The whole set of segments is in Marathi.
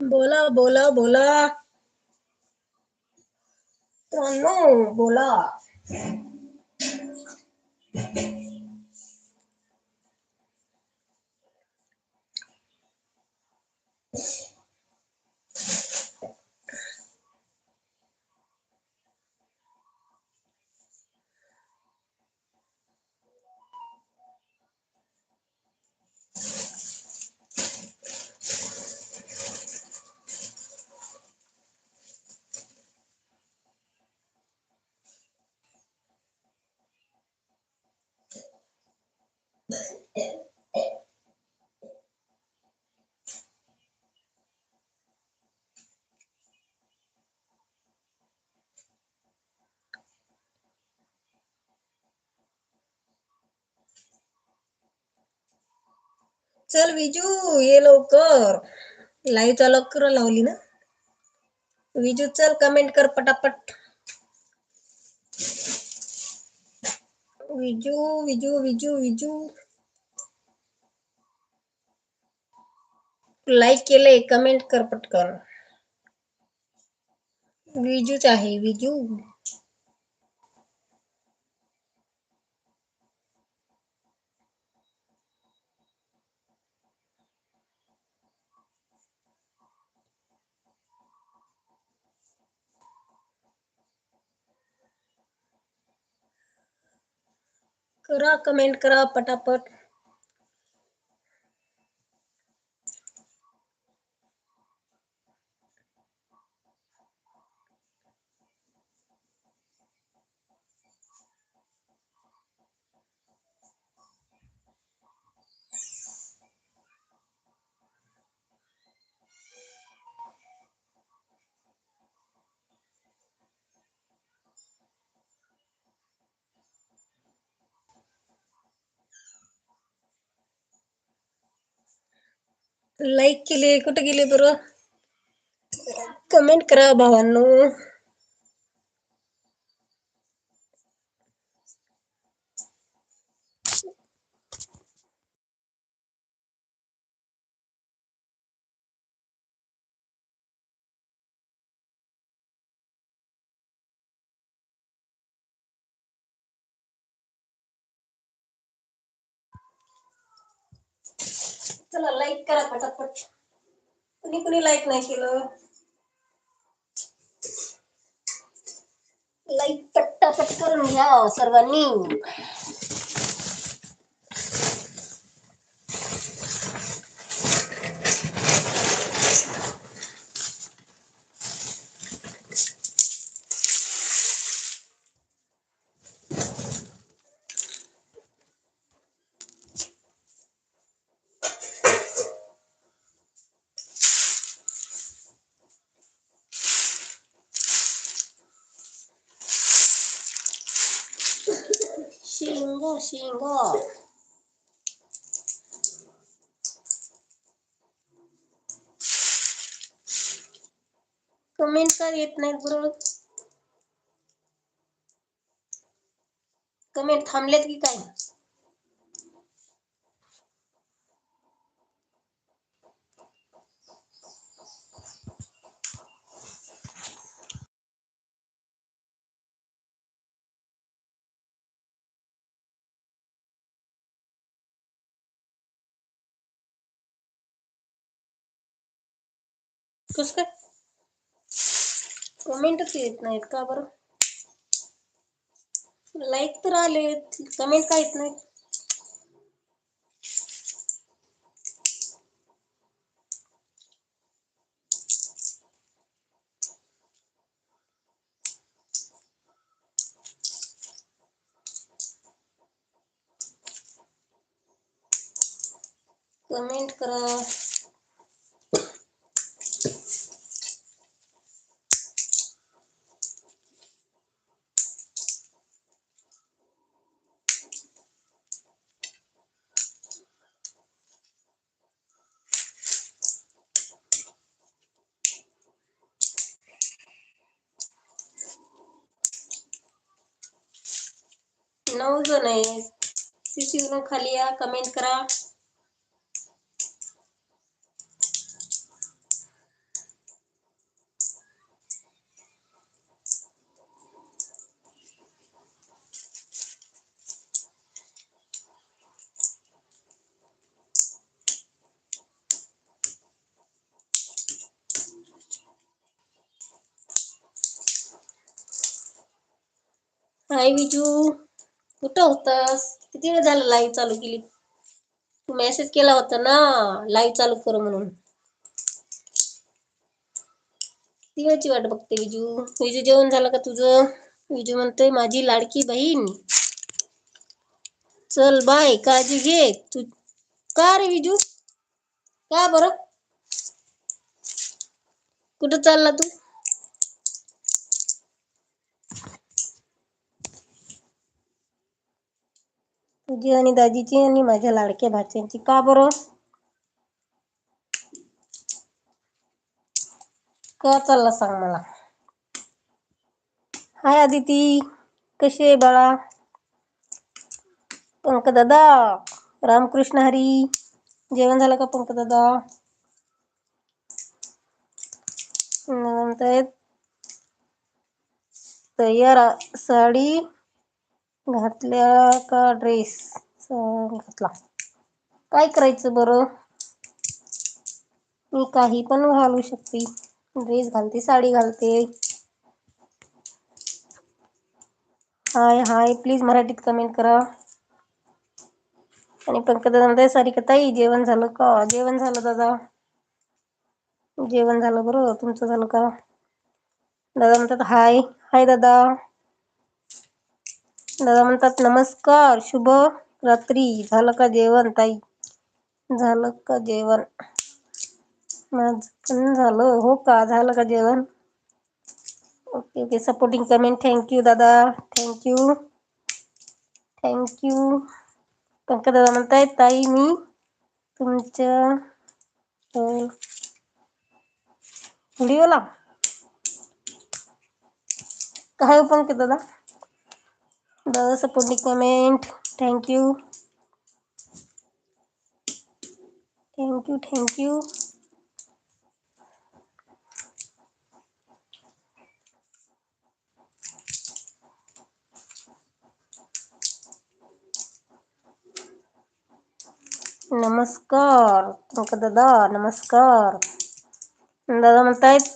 बोला बोला बोला. नो बोला. चल विजू ये लवकर. लाईव्ह चालू कर लावली ना. विजू चल कमेंट कर पटापट. विजू विजू विजू विजू. लाईक केलंय कमेंट कर पटकन विजूच आहे विजू करा कमेंट करा पटापट। लाईक केले कुठे गेले बरं? कमेंट करा भावांनो. चला लाईक करा पटापट. कुणी कुणी लाईक नाही केलं. लाईक पट्टापट करून घ्या हो सर्वांनी. शिंग कमेंट का येत नाही बरोबर कमेंट थांबलेत की काय कस काय कमेंटच का बरं लाईक तर आले कमेंट का येत कमेंट करा। नऊजण नाही सीसीवरून खाली आ कमेंट करा। हाय विजू कुठं होतास? किती वेळ झाला लाईव्ह चालू केली? तू मेसेज केला होता ना लाईव्ह चालू कर म्हणून. किती वेळची वाट बघते विजू? विजू जेवण झालं का तुझं? विजू म्हणतोय माझी लाडकी बहीण. चल बाय काळजी घे. तू का रे विजू? का बरं? कुठं चालला तू? तुझी आणि दाजीची आणि माझ्या लाडक्या भाच्यांची. का बरं? का चालला सांग मला? हाय आदिती. कशी आहे बाळा? पंकदादा? रामकृष्ण हरी. जेवण झालं का पंकदादा? नंतर तयार साडी घातल्या का ड्रेस घातला. काय करायचं बरं? मी काही पण घालू शकते. ड्रेस घालते साडी घालते. हाय हाय. प्लीज मराठीत कमेंट करा. आणि पंकदादा सारिका ताई? जेवण झालं का? जेवण झालं दादा. जेवण झालं बरं? तुमचं झालं का? दादा म्हणतात हाय. हाय दादा. दादा म्हणतात नमस्कार शुभ रात्री. झालं का जेवण ताई? झालं का जेवण? माझ पण झालं. हो का? झालं का जेवण? Okay okay. Supporting comment. Thank you दादा. Thank you. Thank you. म्हणताय ताई मी तुमच्या व्हिडिओला. काय हो, पंकज दादा. दादा supporting comment thank you thank you thank you नमस्कार दादा नमस्कार. दादा म्हणतायत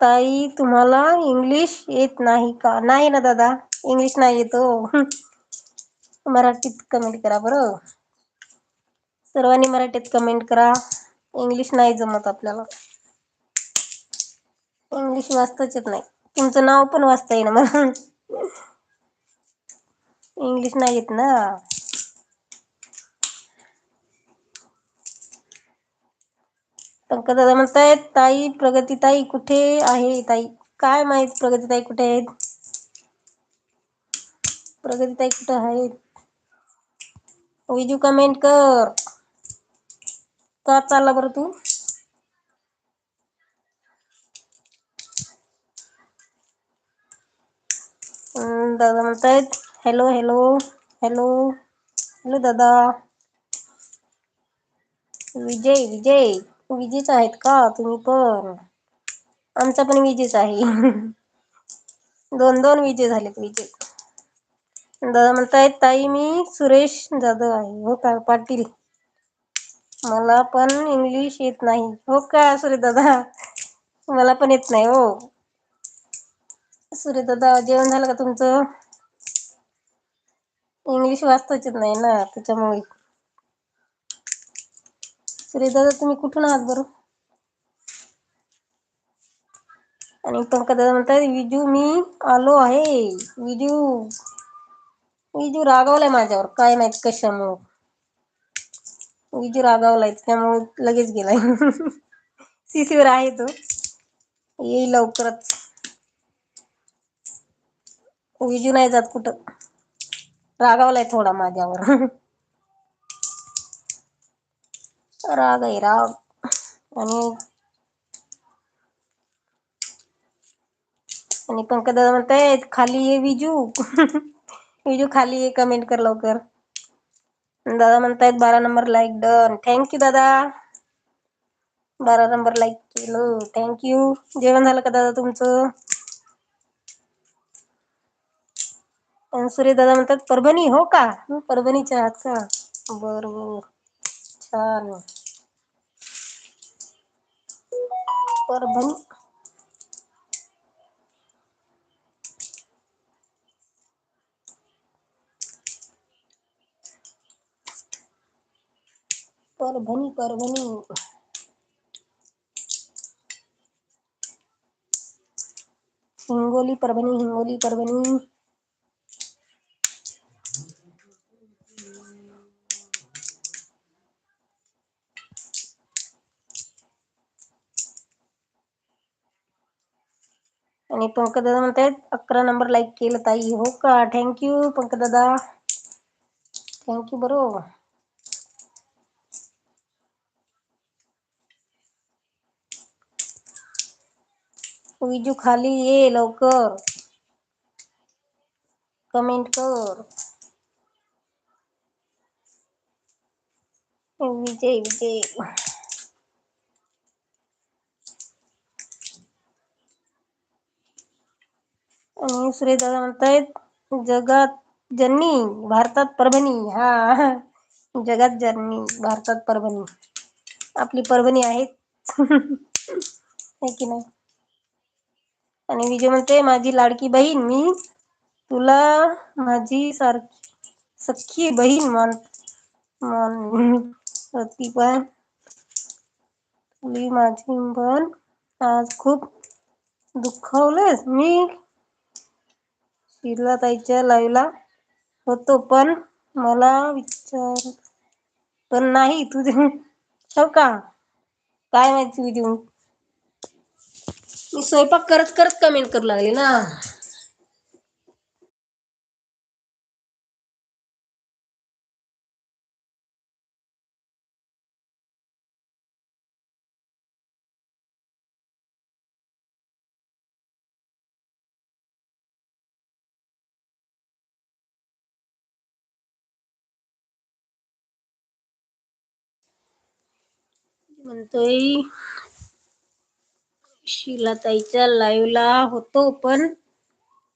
ताई तुम्हाला इंग्लिश येत नाही का? नाही ना दादा. इंग्लिश नाही येत मराठीत कमेंट करा बरं. सर्वांनी मराठीत कमेंट करा. इंग्लिश नाही जमत आपल्याला. इंग्लिश वाचताच येत नाही. तुमचं नाव पण वाचता येईना मला इंग्लिश नाही येत ना. पंकजदादा म्हणतायत ताई प्रगती ताई कुठे आहे? ताई काय माहीत प्रगती ताई कुठे आहेत? प्रगती ताई कुठं आहेत? विजू कमेंट कर. का चालला बरं तू? दादा म्हणतायत हॅलो हॅलो हॅलो हॅलो दादा. विजय विजय विजेच आहेत का? तुम्ही पण. आमचा पण विजेच आहे. दोन दोन विजय झालेत विजय दादा म्हणताय ताई मी सुरेश जाधव आहे. हो का? पाटील. मला पण इंग्लिश येत नाही. हो का सुरे दादा? मला पण येत नाही हो. सुरे दादा जेवण झालं का तुमचं? इंग्लिश वाचताच येत नाही ना त्याच्यामुळे. सुरे दादा तुम्ही कुठून आहात बरं? आणि पंकज दादा म्हणतात विजू मी आलो आहे. विजू. विजू रागावलाय माझ्यावर. काय माहीत कशामुळं. विजू रागावलाय त्यामुळे लगेच गेलाय. सीसीवर आहे तो. येईल लवकरच. विजू नाही जात कुठं. रागावलाय थोडा माझ्यावर. राग आहे राग. आणि आणि पंकज दादा म्हणताय खाली ये विजू. व्हिडिओ खाली ये कमेंट कर लवकर. दादा म्हणतायत बारा number like done thank you दादा. बारा नंबर लाईक केलं. थँक यू जेवण झालं का दादा तुमचं? सुरे दादा म्हणतात परभणी हो का? परभणीच्या आहात का? बर बर. छान. परभणी. परभणी परभणी हिंगोली परभणी हिंगोली परभणी आणि पंकदादा म्हणतायत, अकरा नंबर लाईक केलं ताई. हो का? थँक्यू पंकदादा थँक्यू बरो विजू खाली ये लवकर. कमेंट कर. विजय विजय. आणि सुरेश दादा म्हणतायत जगात जननी भारतात परभणी. हा. जगात जननी भारतात परभणी. आपली परभणी आहेत. आहे की नाही? आणि विजय म्हणते माझी लाडकी बहीण मी तुला माझी सारखी सख्खी बहीण मान ती पण तुली माझी पण आज खूप दुखवलेस मी शिरला ताईच्या लाईव्हला होतो पण मला विचार पण नाही तुझे हो का? काय माहिती देऊ मी स्वयंपाक करत करत कमेंट करू लागले ना म्हणतोय शिलाताईच्या लाईव्हला होतो पण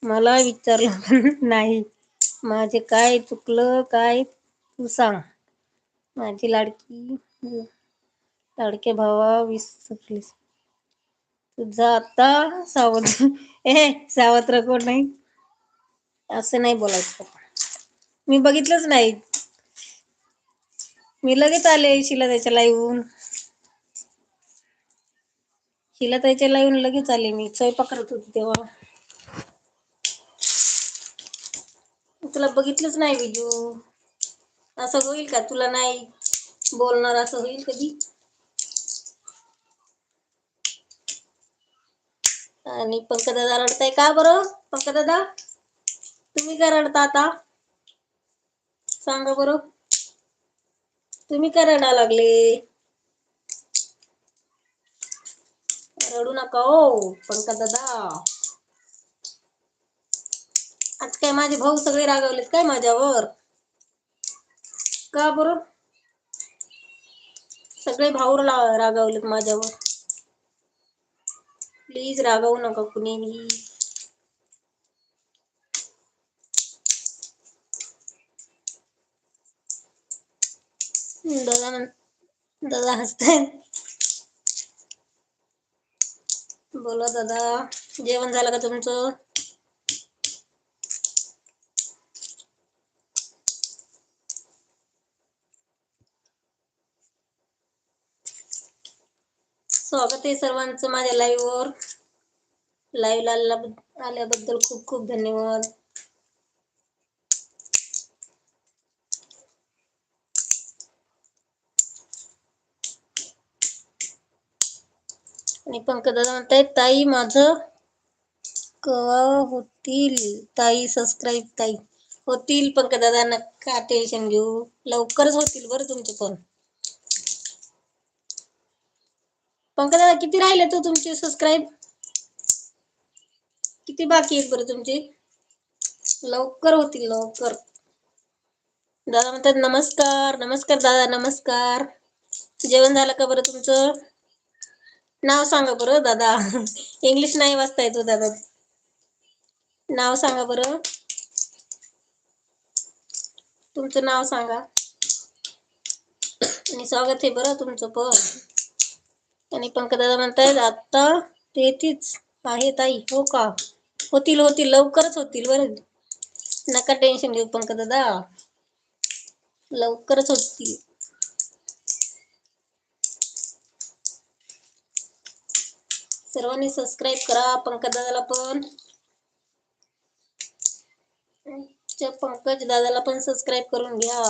मला विचारलं पण नाही. माझे काय चुकलं काय तू सांग. माझी लाडकी लाडके भावा विसरलीस तुझा आता सावध ए सावत्र कोण नाही? असं नाही बोलायचं मी बघितलंच नाही. मी लगेच आले शिला त्याच्या लाईव्हहून हिला त्याच्या लाईव्हहून लगेच आले मी. स्वयंपाक करत होती तेव्हा. तुला बघितलंच नाही विजू. असं होईल का? तुला नाही बोलणार असं होईल कधी? आणि पंकदादा रडताय का बरं? पंकदादा तुम्ही का रडता आता? सांगा बरं. तुम्ही का रडा लागले? रडू नका हो, ओ पंकदादा आज काय माझे भाऊ सगळे रागवलेत काय माझ्यावर? का बरं? सगळे भाऊ रागावलेत माझ्यावर. प्लीज रागवू नका कुणीही. दादा दादा हसताय बोला दादा. जेवण झालं का तुमचं? स्वागत आहे सर्वांचं माझ्या लाईव्हवर लाईव्ह आल्याबद्दल खूप खूप धन्यवाद. आणि पंकजा म्हणतायत ताई माझं कवा होतील? ताई सबस्क्राईब ताई. होतील पंकदादा नका टेन्शन घेऊ? लवकरच होतील बरं तुमचे पण पंकदादा किती राहिले तू तुमचे सबस्क्राईब किती बाकी आहेत बरं तुमचे? लवकर होतील लवकर. दादा म्हणतात नमस्कार नमस्कार दादा नमस्कार. जेवण झालं का बरं तुमचं? नाव सांगा बरं दादा. इंग्लिश नाही वाचता येतो हो, दादा. नाव सांगा बरं. तुमचं नाव सांगा. आणि स्वागत आहे बरं तुमचं पण. आणि पंकदादा म्हणतायत आता तेथीच आहे ताई हो का? होतील होतील लवकरच होतील बरं. नका टेन्शन घेऊ पंकदादा लवकरच होतील. सर्वांनी सबस्क्राईब करा पंकज दादाला पण. पंकज दादाला पण सबस्क्राईब करून घ्या.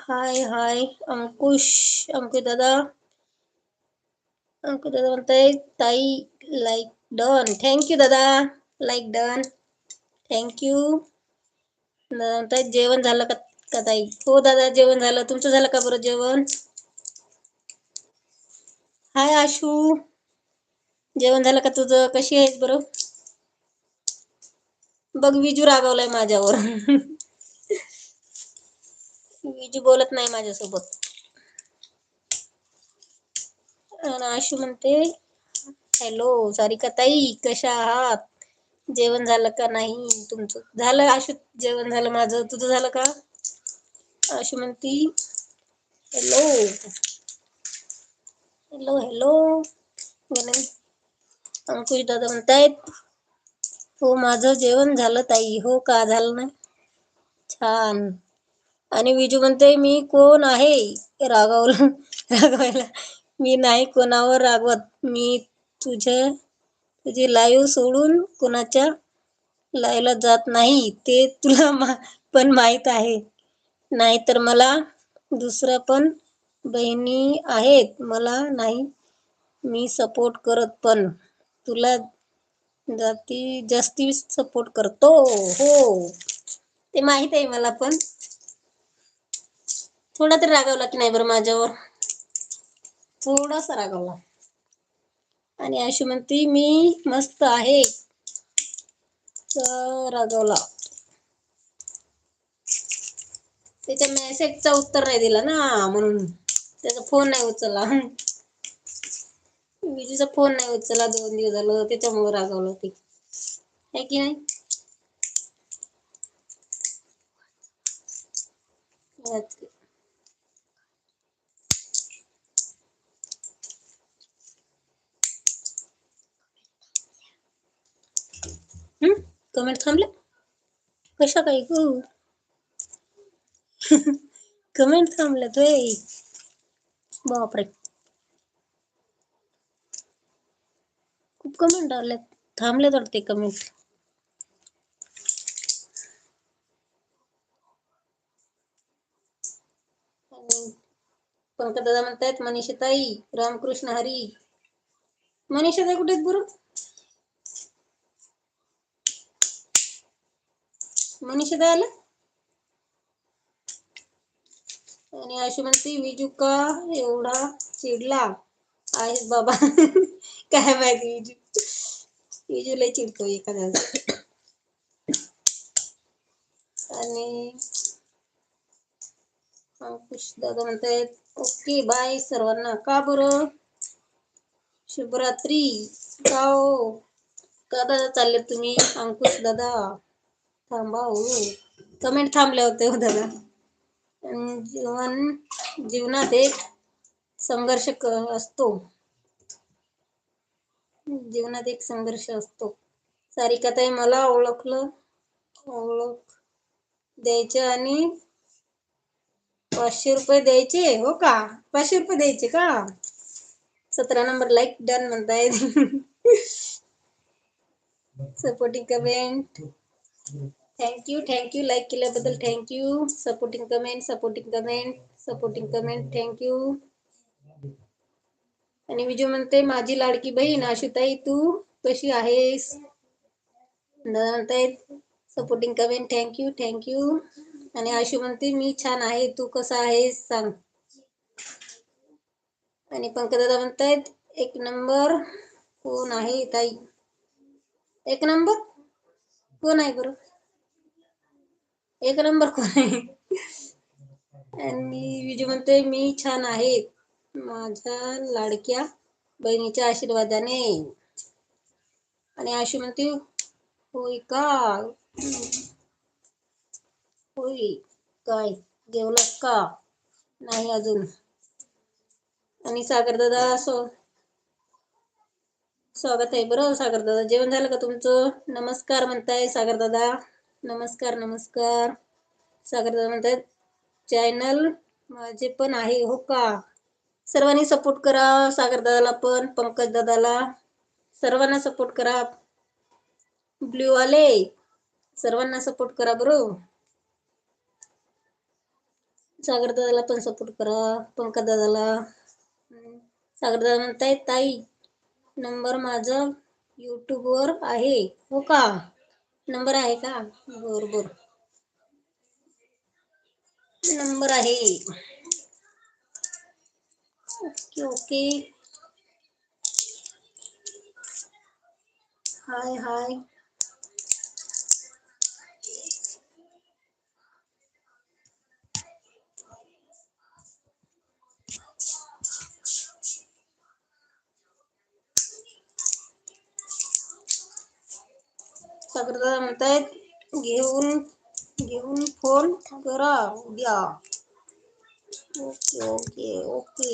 हाय हाय अंकुश अंकुश दादा. अंकुश दादा म्हणताय ताई लाईक डन थँक्यू दादा लाईक डन थँक्यू दादा म्हणताय जेवण झालं का का ताई? हो दादा जेवण झालं. तुमचं झालं का बरं जेवण? हाय आशू. जेवण झालं का तुझं? कशी आहेस बरं? बघ विजू रागवलाय माझ्यावर. विजू बोलत नाही माझ्यासोबत. आशू म्हणते हॅलो सारिका ताई कशा आहात? जेवण झालं का नाही तुमचं? झालं आशू जेवण झालं माझं. तुझं झालं का? अशी म्हणती हॅलो हॅलो हॅलो अंकुश दादा म्हणतायत हो माझं जेवण झालं ताई. हो का झालं ना छान. आणि विजू म्हणते मी कोण आहे? रागावला रागवायला मी नाही कोणावर रागवत. मी तुझ्या तुझी लाईव्ह सोडून कोणाच्या लाईव्हला जात नाही. ते तुला मा पण माहीत आहे. नाहीतर मला दुसरं पण बहिणी आहेत मला नाही मी सपोर्ट करत पण. तुला जाती जास्ती सपोर्ट करतो? हो. ते माहीत आहे मला पण. थोडा तरी रागावला की नाही बरं माझ्यावर? थोडासा रागावला. आणि अशी म्हणते मी मस्त आहे. रागवला. त्याच्या मेसेजचा उत्तर नाही दिला ना म्हणून. त्याचा फोन नाही उचलला. विजूचा फोन नाही उचलला दोन दिवस झालं त्याच्यामुळे रागवलं ते आहे की नाही? हम्म कमेंट थांबले? कशा काही गो? कमेंट थांबल्या तो बापरे खूप कमेंट आले थांबले वाटते कमेंट पंकज दादा म्हणतायत मनीषाताई रामकृष्ण हरी मनीषाताई कुठे आहेत बरं मनीषाताई आला आणि अशी म्हणते विजू का एवढा चिडला आहेस बाबा. काय माहिती विजू विजू लय चिडतो एखाद्या आणि अंकुश दादा म्हणतायत ओके बाय सर्वांना. का बरं? शुभरात्री. का हो? का दादा चालले तुम्ही? अंकुश दादा थांबा हो. कमेंट थांबले होते हो दादा. जीवन जीवनात एक संघर्ष असतो. जीवनात एक संघर्ष असतो. सारिकाताई मला ओळखलं. ओळख द्यायचे आणि पाचशे रुपये द्यायचे हो का? पाचशे रुपये द्यायचे का? सतरा नंबर लाईक डन म्हणताय supporting comment thank you thank you like केल्याबद्दल thank you supporting comment supporting comment supporting comment thank you आणि विजय म्हणते माझी लाडकी बहीण आशुताई तू कशी आहेस? म्हणतायत सपोर्टिंग कमेंट थँक्यू थँक्यू आणि आशू म्हणते मी छान आहे तू कसा आहेस? सांग. आणि पंकदादा म्हणतायत एक नंबर कोण आहे ताई? एक नंबर कोण आहे बरं? एक नंबर कोण आहे? आणि विजय म्हणते मी छान आहे. माझ्या लाडक्या बहिणीच्या आशीर्वादाने. आणि आशी म्हणते होय का? होय काय? जेवलास का? नाही अजून. आणि सागर दादा असो स्वागत आहे बरं. सागर दादा जेवण झालं का तुमचं? नमस्कार म्हणताय सागर दादा. नमस्कार नमस्कार. सागर म्हणतात चॅनल माझे पण आहे हो का? सर्वांनी सपोर्ट करा सागर दादाला पण पंकज दादाला. सर्वांना सपोर्ट करा. ब्ल्यू आले सर्वांना सपोर्ट करा बरोबर सागर दादाला पण सपोर्ट करा पंकज दादाला. सागर दादा म्हणताय ताई नंबर माझा युट्यूबवर आहे हो का? नंबर है का? बर बर. नंबर है ओके ओके. हाय हाय. सागरदादा म्हणतायत घेऊन घेऊन फोन करा उद्या. Okay okay okay.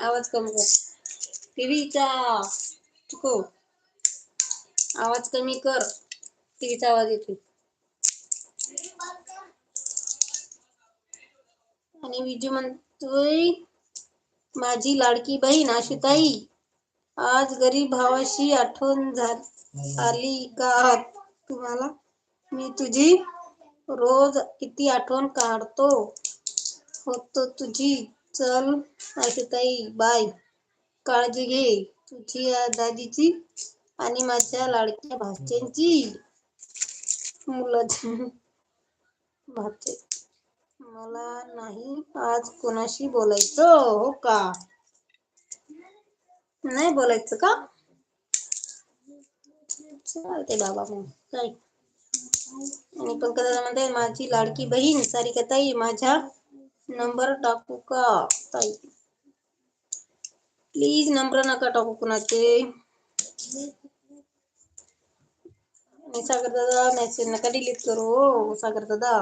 आवाज कमी कर. टीव्हीचा चुको आवाज कमी कर. टीव्हीचा आवाज येतो आणि विजू म्हणतोय माझी लाडकी बहीण आशुताई आज गरीब भावाशी आठवण झाली आली का तुम्हाला मी तुझी रोज किती आठवण काढतो. फक्त तुझी चल आशुताई बाय. काळजी घे. तुझी दादीची आणि माझ्या लाडक्या भाच्यांची मुलाची भाचे. मला नाही आज कोणाशी बोलायचं हो का? नाही बोलायचं का? चालते बाबा मग. काय आणि पंकजा म्हणते माझी लाडकी बहीण सारी ताई माझ्या नंबर टाकू का ताई प्लीज नंबर नका टाकू कुणाचे आणि सागर दादा मेसेज नका डिलीट करू हो सागर दादा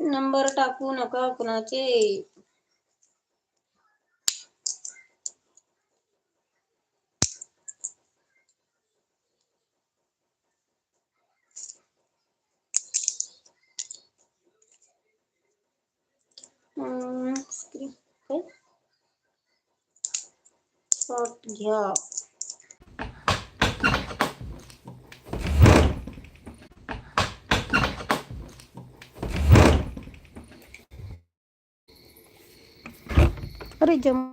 नंबर टाकू नका कुणाचे हम्म, स्क्रीन काय शॉट घ्या अरे जम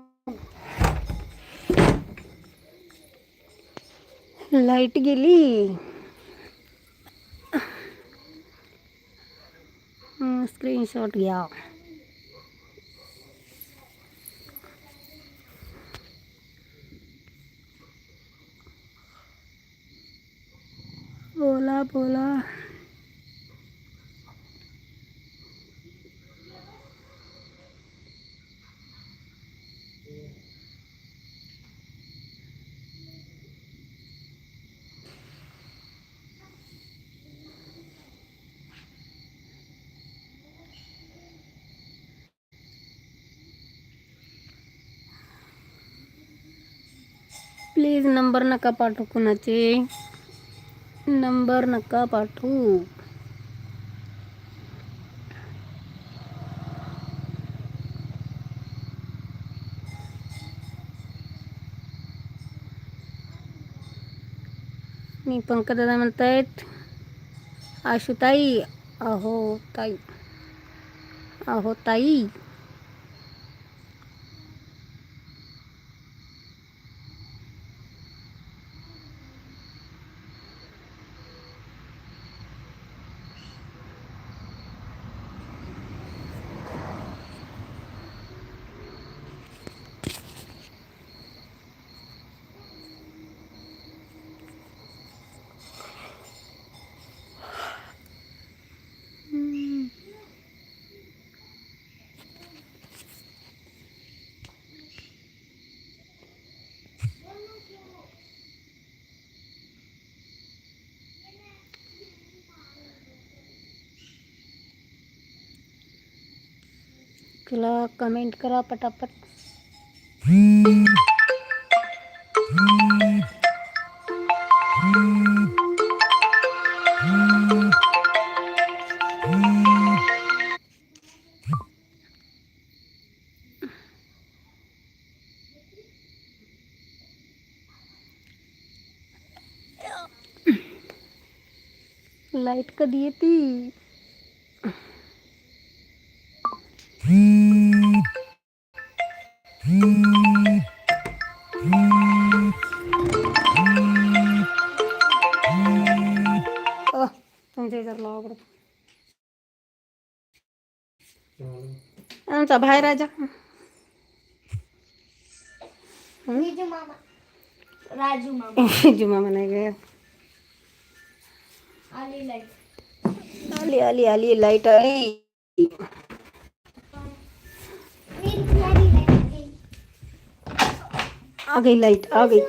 लाइट गेली स्क्रीनशॉट घ्या बोला बोला प्लीज नंबर नका पाठवू कुणाचे. नंबर नका पाठवू. मी पंकजदादा म्हणतायत आशुताई अहो ताई अहो ताई. चला कमेंट करा पटापट. लाइट कधी येते? आमचा बाहेर राजा? विजू मामा राजू मामा जुमा नाही गे. आली लाइट आली आली आली लाइट आली. आ गई लाइट आ गई.